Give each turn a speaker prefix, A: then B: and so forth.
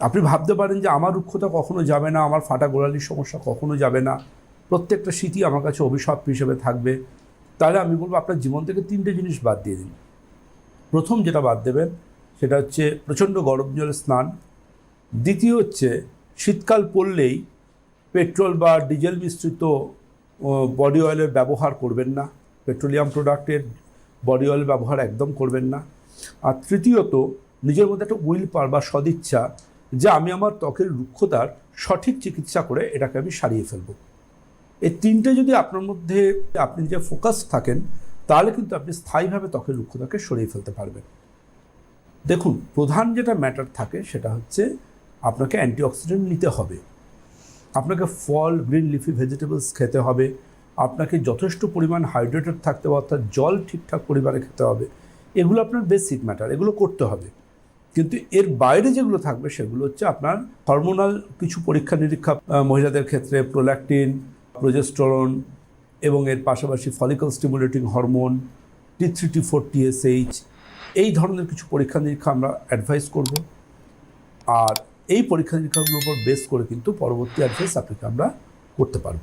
A: আপনি ভাবতে পারেন যে আমার রুক্ষতা কখনো যাবে না, আমার ফাটা গোড়ালির সমস্যা কখনো যাবে না। প্রত্যেকটা স্মৃতি আমার কাছে অভিশাপ হিসেবে থাকবে। তাহলে আমি বলব আপনার জীবন থেকে তিনটে জিনিস বাদ দিয়ে দিন। প্রথম যেটা বাদ দেবেন, সেটা হচ্ছে প্রচণ্ড গরম জলে স্নান। দ্বিতীয় হচ্ছে, শীতকাল পড়লেই পেট্রোল বা ডিজেল মিশ্রিত বডি অয়েলের ব্যবহার করবেন না। পেট্রোলিয়াম প্রোডাক্টের বডি অয়েল ব্যবহার একদম করবেন না। আর তৃতীয়ত, নিজের মধ্যে একটা উইল পার বা সদিচ্ছা যে আমি আমার ত্বকের রুক্ষতার সঠিক চিকিৎসা করে এটাকে আমি সারিয়ে ফেলব। এই তিনটে যদি আপনার মধ্যে আপনি যে ফোকাস থাকেন, তাহলে কিন্তু আপনি স্থায়ীভাবে ত্বকের রুক্ষতাকে সরিয়ে ফেলতে পারবেন। দেখুন, প্রধান যেটা ম্যাটার থাকে সেটা হচ্ছে আপনাকে অ্যান্টিঅক্সিডেন্ট নিতে হবে। আপনাকে ফল, গ্রিন লিফি, ভেজিটেবলস খেতে হবে। আপনাকে যথেষ্ট পরিমাণ হাইড্রেটেড থাকতে হবে, অর্থাৎ জল ঠিকঠাক পরিমাণে খেতে হবে। এগুলো আপনার বেসিক ম্যাটার, এগুলো করতে হবে। কিন্তু এর বাইরে যেগুলো থাকবে সেগুলো হচ্ছে আপনার হরমোনাল কিছু পরীক্ষা নিরীক্ষা মহিলাদের ক্ষেত্রে প্রোল্যাকটিন প্রোজেস্টোরন এবং এর পাশাপাশি follicle stimulating hormone T three T four TSH এই ধরনের কিছু পরীক্ষা নিরীক্ষা আমরা অ্যাডভাইস করব। আর এই পরীক্ষা নিরীক্ষাগুলোর উপর বেস করে কিন্তু পরবর্তী অ্যাডভাইস আপনাকে আমরা করতে পারব।